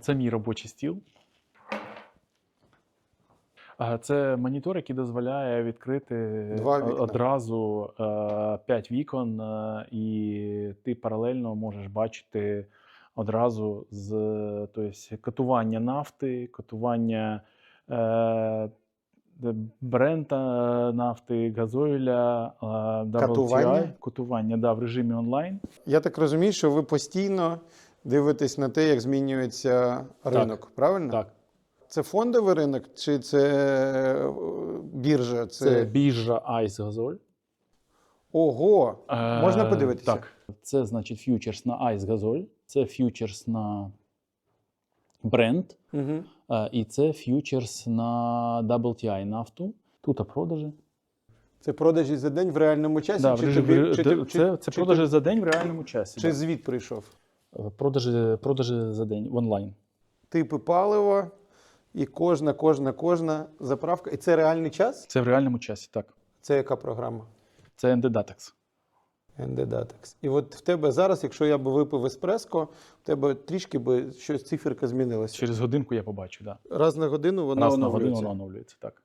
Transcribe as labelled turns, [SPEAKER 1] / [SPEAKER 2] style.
[SPEAKER 1] Це мій робочий стіл. Це монітор, який дозволяє відкрити
[SPEAKER 2] вікна.
[SPEAKER 1] одразу 5 вікон, е, і ти паралельно можеш бачити одразу з тобто, котування нафти, котування е, брента нафти, газоїля, е,
[SPEAKER 2] Катування?
[SPEAKER 1] котування да, в режимі онлайн.
[SPEAKER 2] Я так розумію, що ви постійно дивитесь на те, як змінюється ринок, правильно?
[SPEAKER 1] Так.
[SPEAKER 2] Це фондовий ринок чи це е, біржа? Це...
[SPEAKER 1] Це біржа ICE Газоль.
[SPEAKER 2] Ого! Можна
[SPEAKER 1] Е,
[SPEAKER 2] подивитися?
[SPEAKER 1] Так. Це значить фьючерс на ICE Газоль, це фьючерс на бренд,
[SPEAKER 2] Угу.
[SPEAKER 1] е, і це фьючерс на WTI нафту. Тут а продажі.
[SPEAKER 2] Це продажі за день в реальному часі?
[SPEAKER 1] Да, в
[SPEAKER 2] чи, тобі- чи,
[SPEAKER 1] це це
[SPEAKER 2] чи,
[SPEAKER 1] продажі
[SPEAKER 2] ти-
[SPEAKER 1] за день в реальному часі.
[SPEAKER 2] чи
[SPEAKER 1] да.
[SPEAKER 2] звіт прийшов?
[SPEAKER 1] Продажі, продажі за день в онлайн.
[SPEAKER 2] Типи палива і кожна, кожна, кожна заправка. І це реальний час?
[SPEAKER 1] Це в реальному часі, так.
[SPEAKER 2] Це яка програма?
[SPEAKER 1] Це NDDATEX.
[SPEAKER 2] NDDATEX. І от в тебе зараз, якщо я би випив еспреско, в тебе трішки би щось циферка змінилася.
[SPEAKER 1] Через годинку я побачу, да.
[SPEAKER 2] Раз на годину вона
[SPEAKER 1] Раз на годину воно оновлюється, так.